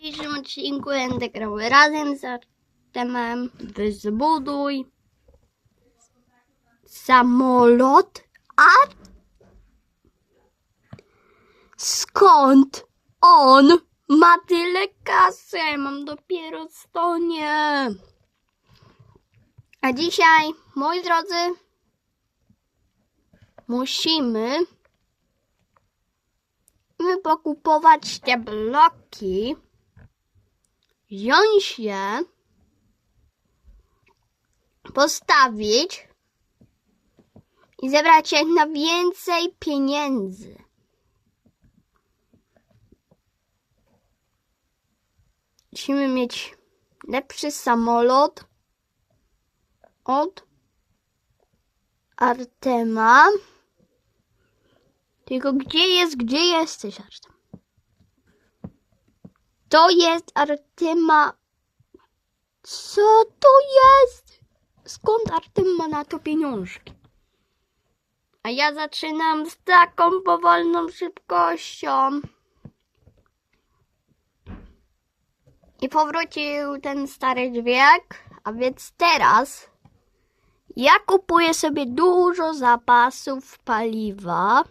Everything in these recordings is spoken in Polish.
W dzisiejszym odcinku będę grał razem z Artemem w Zbuduj samolot, a skąd on ma tyle kasy? Mam dopiero 100 nie. A dzisiaj, moi drodzy, musimy my pokupować te bloki, wziąć je, postawić i zebrać jak na więcej pieniędzy. Musimy mieć lepszy samolot od Artema. Tylko gdzie jest, gdzie jesteś, Artem? To jest Artema. Co to jest? Skąd Artem ma na to pieniążki? A ja zaczynam z taką powolną szybkością. I powrócił ten stary dźwięk, a więc teraz ja kupuję sobie dużo zapasów paliwa.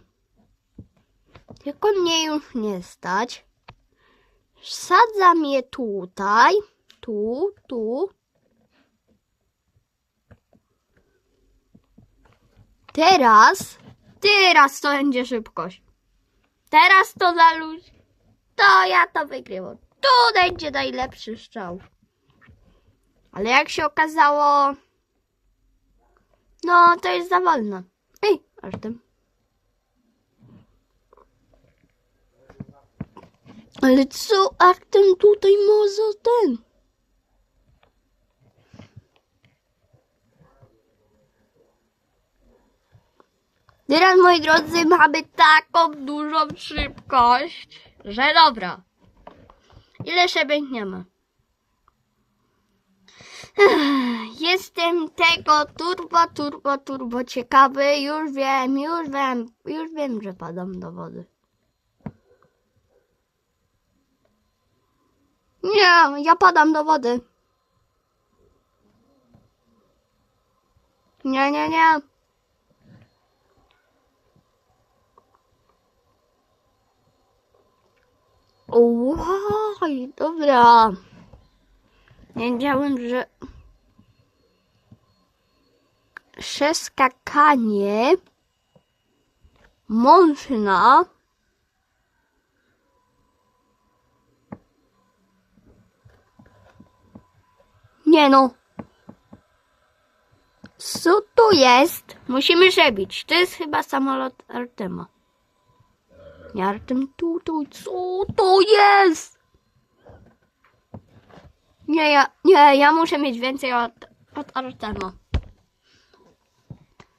Tylko mnie już nie stać. Wsadzam je tutaj, tu, tu. Teraz, teraz to będzie szybkość. Teraz to dla ludzi. To ja to wygrywam. Tu będzie najlepszy strzał. Ale jak się okazało, no to jest za wolno. Ej, Artem. Ale co Artem tutaj ma za ten? Teraz, moi drodzy, mamy taką dużą szybkość, że dobra. Ile się biegniemy? Ech, Jestem tego turbo, turbo, turbo ciekawy. Już wiem, już wiem, już wiem, że padam do wody. Nie, ja padam do wody. Nie, nie, nie. Oj, dobra. Nie wiedziałem, że przeskakanie można Nie no. Co to jest? Musimy przebić. To jest chyba samolot Artema. Nie Artem tutaj. Co to jest? Nie, ja, nie, ja muszę mieć więcej od, od Artema.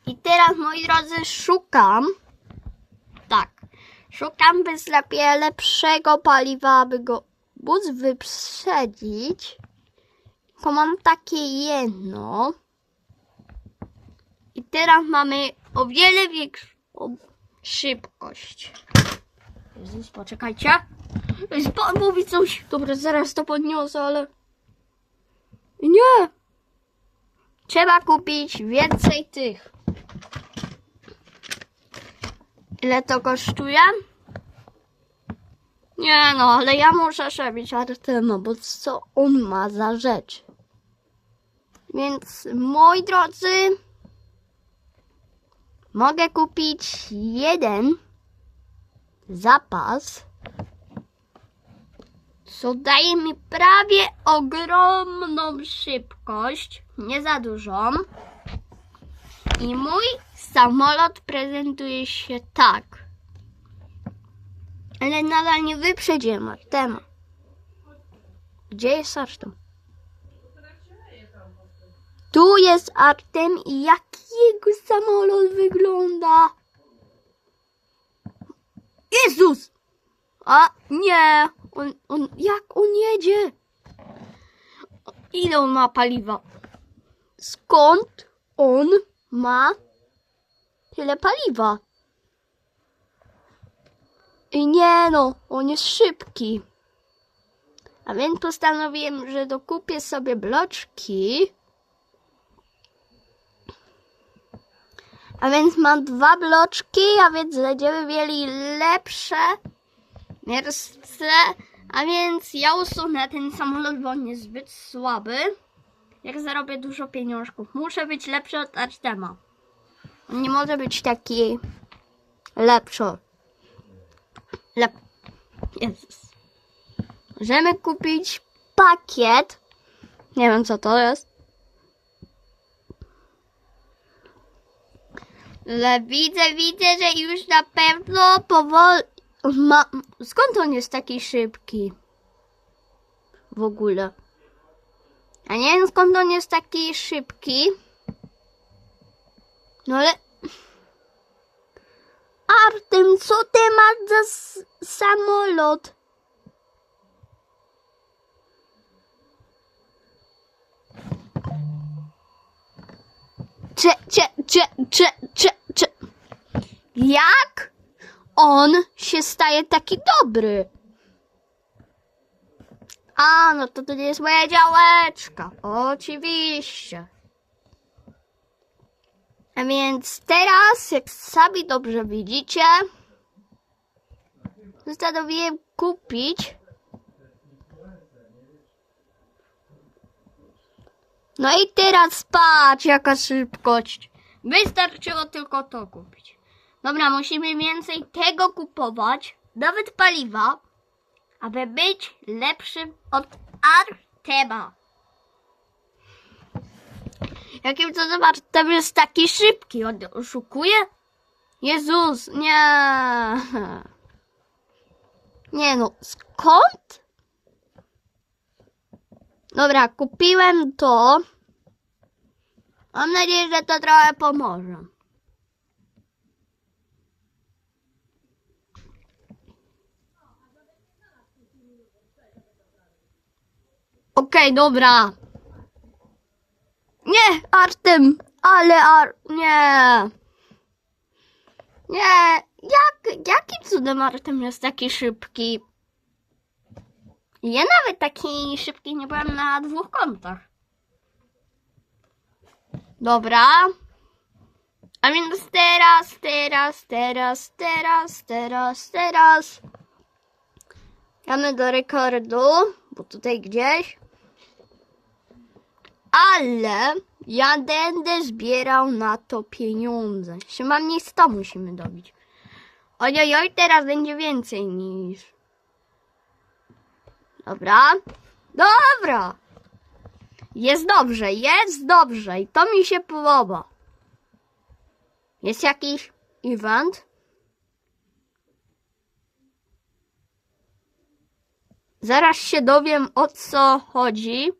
I teraz, moi drodzy, szukam. Tak. Szukam bez lepiej lepszego paliwa, aby go móc wyprzedzić. Tylko mam takie jedno. I teraz mamy o wiele większą szybkość. Jezus, poczekajcie. Pan mówi coś. Dobra, zaraz to podniosę, ale... Nie. Trzeba kupić więcej tych. Ile to kosztuje? Nie no, ale ja muszę przebić Artema, bo co on ma za rzecz? Więc moi drodzy, mogę kupić jeden zapas, co daje mi prawie ogromną szybkość, nie za dużą. I mój samolot prezentuje się tak. Ale nadal nie wyprzedziłem Artema. Gdzie jest Artem? Tu jest Artem i jak jego samolot wygląda. Jezus! A nie! On, on, jak on jedzie? Ile on ma paliwa? Skąd on ma tyle paliwa? I nie no, on jest szybki. A więc postanowiłem, że dokupię sobie bloczki. A więc mam dwa bloczki, a więc będziemy mieli lepsze miejsce. A więc ja usunę ten samolot, bo on jest zbyt słaby. Jak zarobię dużo pieniążków. Muszę być lepszy od Artema. On nie może być taki lepszy. Lep... Jezus. Możemy kupić pakiet. Nie wiem co to jest. Ale widzę, widzę, że już na pewno powoli. Ma... Skąd on jest taki szybki? W ogóle. A nie wiem skąd on jest taki szybki. No ale. Artem, co ty masz za samolot? Cze, cze, cze, cze, cze. Jak on się staje taki dobry? A, no to to nie jest moja działeczka. Oczywiście. A więc teraz, jak sami dobrze widzicie, postanowiłem kupić. No i teraz patrz, jaka szybkość. Wystarczyło tylko to kupić. Dobra, musimy więcej tego kupować, nawet paliwa, aby być lepszym od Artema. Jakim to zobacz, tam jest taki szybki, on oszukuje? Jezus, nie. Nie no, skąd? Dobra, kupiłem to. Mam nadzieję, że to trochę pomoże. Okej, dobra. Nie, Artem, ale Ar... Nie. Nie, jak, jakim cudem Artem jest taki szybki? Ja nawet taki szybki nie byłem na dwóch kontach. Dobra. A więc teraz, teraz, teraz, teraz, teraz, teraz. Jamy do rekordu, bo tutaj gdzieś. Ale ja będę zbierał na to pieniądze. Przynajmniej 100 musimy dobić. Ojojoj, teraz będzie więcej niż. Dobra. Dobra. Jest dobrze, jest dobrze i to mi się podoba. Jest jakiś event? Zaraz się dowiem o co chodzi.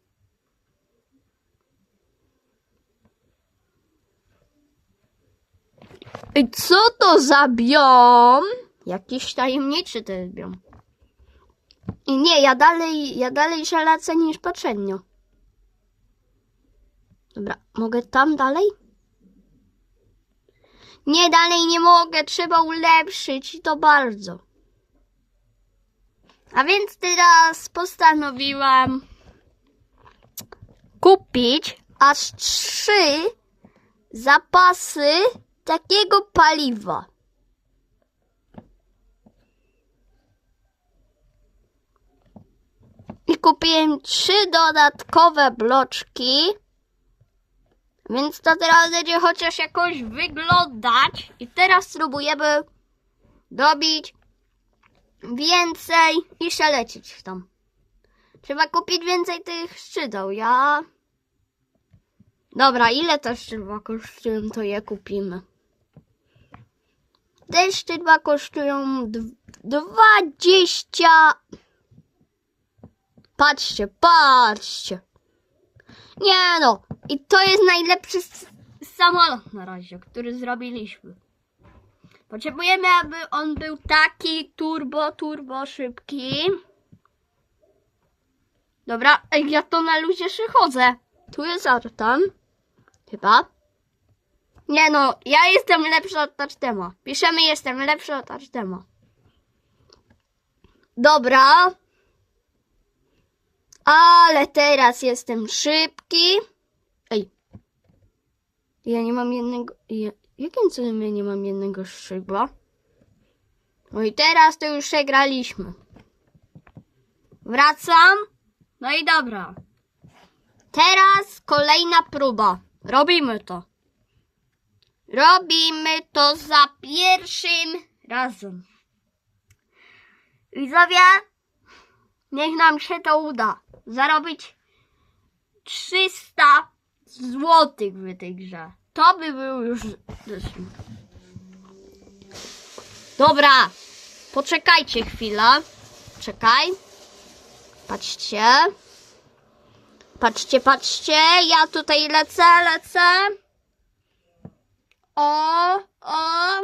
Co to za biom? Jakiś tajemniczy jest biom. I nie, ja dalej, ja dalej lecę niż poprzednio. Dobra, mogę tam dalej? Nie, dalej nie mogę, trzeba ulepszyć i to bardzo. A więc teraz postanowiłam kupić aż trzy zapasy takiego paliwa. I kupiłem trzy dodatkowe bloczki. Więc to teraz będzie chociaż jakoś wyglądać. I teraz spróbujemy dobić więcej i przelecieć tam. Trzeba kupić więcej tych szczydeł. Ja. Dobra, ile te szczytła kosztują, to je kupimy. Te szczytła kosztują dw- 20. Patrzcie, patrzcie. Nie no, i to jest najlepszy samolot na razie, który zrobiliśmy. Potrzebujemy, aby on był taki turbo, turbo szybki. Dobra, ja to na luzie przychodzę. Tu jest Artan. Chyba. Nie no, ja jestem lepszy od Artema. Piszemy, jestem lepszy od Artema. Dobra. Ale teraz jestem szybki. Ej. Ja nie mam jednego. Ja, jakim cudem ja nie mam jednego szybła? No i teraz to już przegraliśmy. Wracam. No i dobra. Teraz kolejna próba. Robimy to. Robimy to za pierwszym razem. Widzowie, niech nam się to uda. Zarobić 300 złotych w tej grze. To by był już... Dobra, poczekajcie chwilę. Czekaj. Patrzcie. Patrzcie, patrzcie. Ja tutaj lecę, lecę. O, o.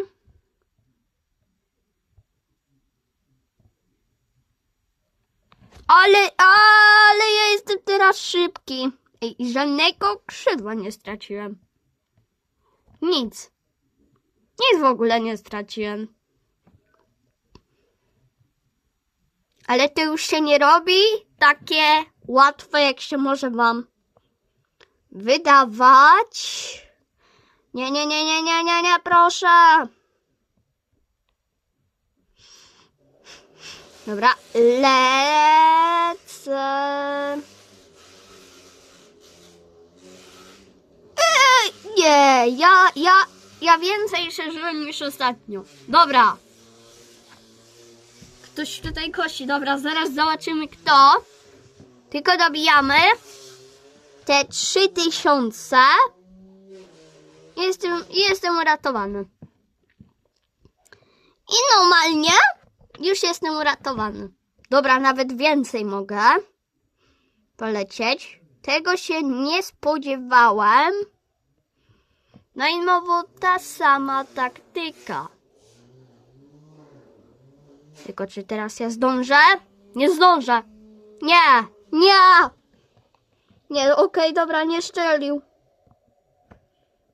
Ale, ale ja jestem teraz szybki. Ej, i żadnego krzydła nie straciłem. Nic. Nic w ogóle nie straciłem. Ale to już się nie robi takie łatwe, jak się może wam wydawać. Nie, nie, nie, nie, nie, nie, nie, proszę. Dobra, lecę. Nie, ja, ja, ja więcej przeżyłem niż ostatnio. Dobra. Ktoś tutaj kości. Dobra, zaraz zobaczymy kto. Tylko dobijamy te trzy tysiące. Jestem, jestem uratowany. I normalnie już jestem uratowany. Dobra, nawet więcej mogę polecieć. Tego się nie spodziewałem. No i znowu ta sama taktyka. Tylko czy teraz ja zdążę? Nie zdążę. Nie, nie. Nie, okej, dobra, nie szczelił.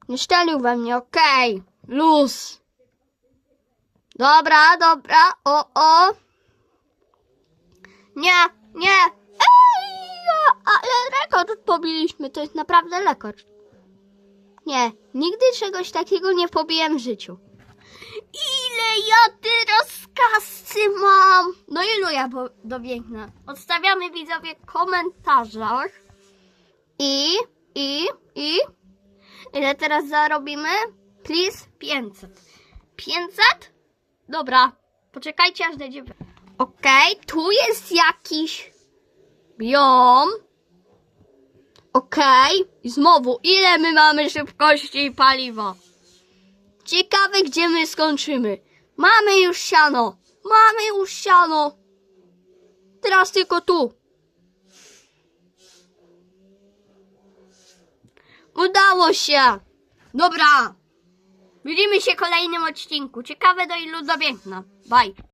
Nie szczelił we mnie, okej. Luz. Dobra, dobra, o, o. Nie, nie. Ej, ale rekord pobiliśmy, to jest naprawdę rekord. Nie, nigdy czegoś takiego nie pobiłem w życiu. Ile ja teraz kasy mam? No ilu ja dobiegnę? Odstawiamy widzowie w komentarzach. I, i, i. Ile teraz zarobimy? Please 500. 500? Dobra, poczekajcie aż dojdzie. Okej, tu jest jakiś biom. Okej, i znowu, ile my mamy szybkości i paliwa? Ciekawe, gdzie my skończymy. Mamy już siano. Mamy już siano. Teraz tylko tu. Udało się. Dobra. Widzimy się w kolejnym odcinku. Ciekawe do ilu dobiegnę. Bye.